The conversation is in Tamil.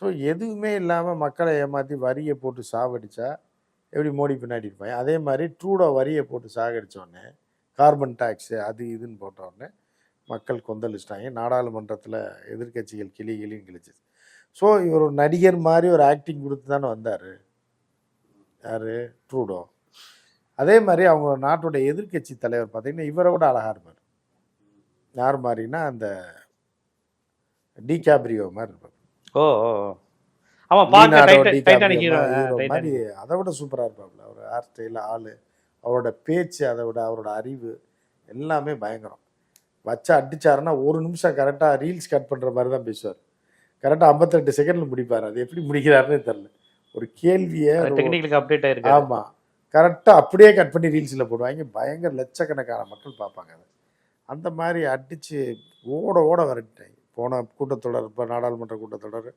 ஸோ எதுவுமே இல்லாமல் மக்களை ஏமாற்றி வரியை போட்டு சாவடிச்சா எப்படி மோடி பின்னாடி இருப்பாங்க அதே மாதிரி ட்ரூடோ வரியை போட்டு சாகடித்தோடனே கார்பன் டேக்ஸு அது இதுன்னு போட்டோடனே மக்கள் கொந்தளிச்சிட்டாங்க. நாடாளுமன்றத்தில் எதிர்க்கட்சிகள் கிளி கிளின்னு கிழிச்சிச்சு ஸோ இவர் ஒரு நடிகர் மாதிரி ஒரு ஆக்டிங் கொடுத்து தானே வந்தார். யார்? ட்ரூடோ. அதே மாதிரி அவங்க நாட்டோட எதிர்க்கட்சி தலைவர் பார்த்திங்கன்னா இவரை விட அழகாக இருப்பார். யார் மாதிரின்னா அந்த டிகாப்ரியோ மாதிரி இருப்பார். ஓ. ஆமா பார்க்க டைட்டானிக் ஹீரோ மாதிரி அதை விட சூப்பராக இருப்பாப்புல அவர் ஹேர் ஸ்டைல் ஆள் அவரோட பேச்சு அதை விட அவரோட அறிவு எல்லாமே பயங்கரம். வச்சு அடிச்சாருன்னா ஒரு நிமிஷம் கரெக்டாக ரீல்ஸ் கட் பண்ணுற மாதிரி தான் பேசுவார். கரெக்டாக ஐம்பத்தெட்டு செகண்டில் முடிப்பார். அது எப்படி முடிக்கிறாருன்னு தெரில ஒரு கேள்வியை டெக்னிக்கலுக்கு அப்டேட் ஆயிருக்கு ஆமாம் கரெக்டாக அப்படியே கட் பண்ணி ரீல்ஸில் போடுவாங்க. பயங்கர லட்சக்கணக்கான மக்கள் பார்ப்பாங்க அதை. அந்த மாதிரி அடித்து ஓட ஓட விரட்டிட்டாங்க. போன கூட்டத்தொடர் இப்போ நாடாளுமன்ற கூட்டத்தொடர்.